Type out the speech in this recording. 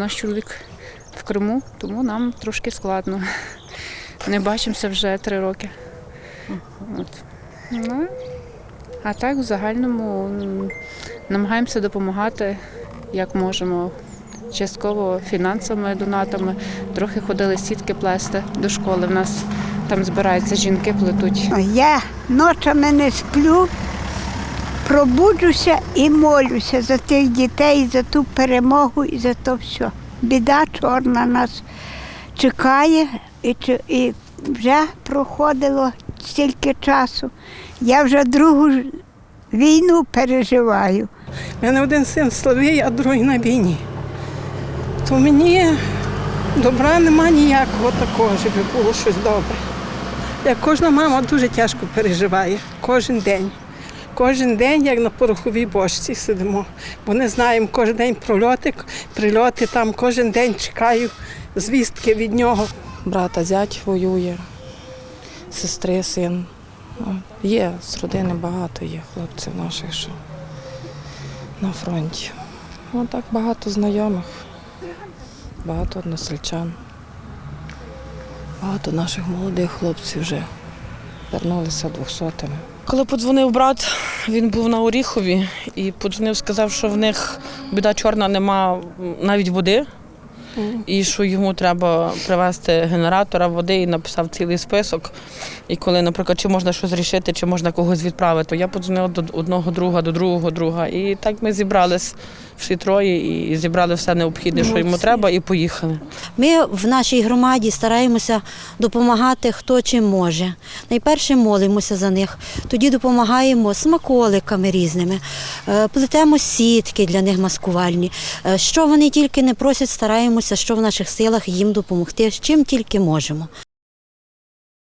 Наш чоловік в Криму, тому нам трошки складно. Не бачимося вже три роки. От. Ну, а так, в загальному намагаємося допомагати, як можемо. Частково фінансовими донатами, трохи ходили сітки плести до школи. В нас там збираються жінки, плетуть. Я ночами не сплю, пробуджуся і молюся за тих дітей, за ту перемогу і за то все. Біда чорна нас чекає і, і вже проходило стільки часу. Я вже другу війну переживаю. У мене один син слабий, а другий на війні. То мені добра нема ніякого такого, щоб було щось добре. Як кожна мама дуже тяжко переживає кожен день. Кожен день, як на пороховій бочці сидимо. Бо не знаємо кожен день прольоти, прильоти там, кожен день чекаю звістки від нього. брата зять воює, сестри, син. Ну, Є з родини багато є хлопців наших, що на фронті. Ну, так багато знайомих, багато односельчан. Багато наших молодих хлопців вже вернулися двохсотими. Коли подзвонив брат, він був на Оріхові і подзвонив, сказав, що в них біда чорна, нема навіть води, і що йому треба привезти генератора води і написав цілий список. І коли, наприклад, чи можна щось рішити, чи можна когось відправити, то я подзвонила до одного друга, до другого друга. І так ми зібрались всі троє і зібрали все необхідне, що йому треба, і поїхали. Ми в нашій громаді стараємося допомагати хто чим може. Найперше молимося за них, тоді допомагаємо смаколиками різними, е, плетемо сітки для них маскувальні. Е, Що вони тільки не просять, стараємося, що в наших силах їм допомогти, чим тільки можемо.